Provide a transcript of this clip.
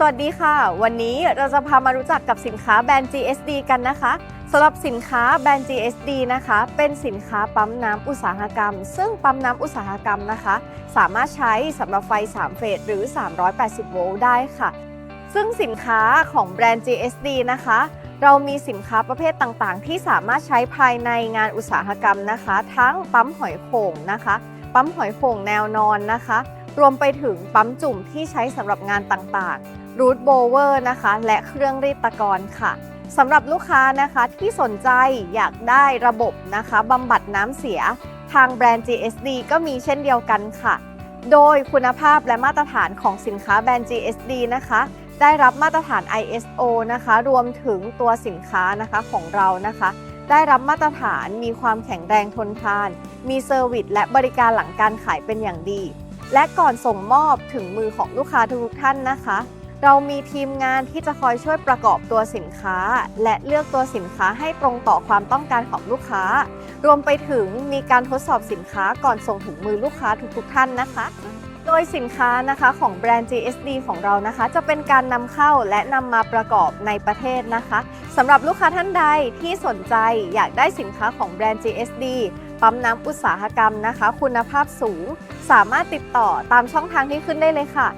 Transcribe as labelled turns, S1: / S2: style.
S1: สวัสดีค่ะ วันนี้เราจะพามารู้จักกับสินค้าแบรนด์ GSD กันนะคะสำหรับสินค้าแบรนด์ GSD นะคะ เป็นสินค้าปั๊มน้ำอุตสาหกรรม ซึ่งปั๊มน้ำอุตสาหกรรมนะคะ สามารถใช้สำหรับไฟ 3 เฟสหรือ 380 โวลต์ได้ค่ะ ซึ่งสินค้าของแบรนด์ GSD นะคะ เรามีสินค้าประเภทต่างๆ ที่สามารถใช้ภายในงานอุตสาหกรรมนะคะ ทั้งปั๊มหอยโข่งนะคะ ปั๊มหอยโข่งแนวนอนนะคะ รวมไปถึงปั๊มจุ่มที่ใช้สำหรับงานต่างๆ รูทโบเวอร์นะคะ และเครื่องรีดตะกอนค่ะสำหรับลูกค้านะคะที่สนใจอยากได้ระบบนะคะบำบัดน้ำเสียทางแบรนด์ GSD ก็มีเช่นเดียวกันค่ะ โดยคุณภาพและมาตรฐานของสินค้าแบรนด์ GSD นะคะ ได้รับมาตรฐาน ISO นะคะ รวมถึงตัวสินค้านะคะของเรานะคะ ได้รับมาตรฐานมีความแข็งแรงทนทาน มีเซอร์วิสและบริการหลังการขายเป็นอย่างดี และก่อนส่งมอบถึงมือของลูกค้าทุกท่านนะคะ เรามีทีมงานที่จะคอยช่วยประกอบตัวสินค้า และเลือกตัวสินค้าให้ตรงต่อความต้องการของลูกค้า รวมไปถึงมีการทดสอบสินค้าก่อนส่งถึงมือลูกค้าทุกๆท่านนะคะ โดยสินค้านะคะของแบรนด์ GSD ของเรานะคะ จะเป็นการนำเข้าและนำมาประกอบในประเทศนะคะสำหรับลูกค้าท่านใดที่สนใจอยากได้สินค้าของแบรนด์ GSD ปั๊มน้ำอุตสาหกรรมนะคะ คุณภาพสูง สามารถติดต่อตามช่องทางที่ขึ้นได้เลยค่ะ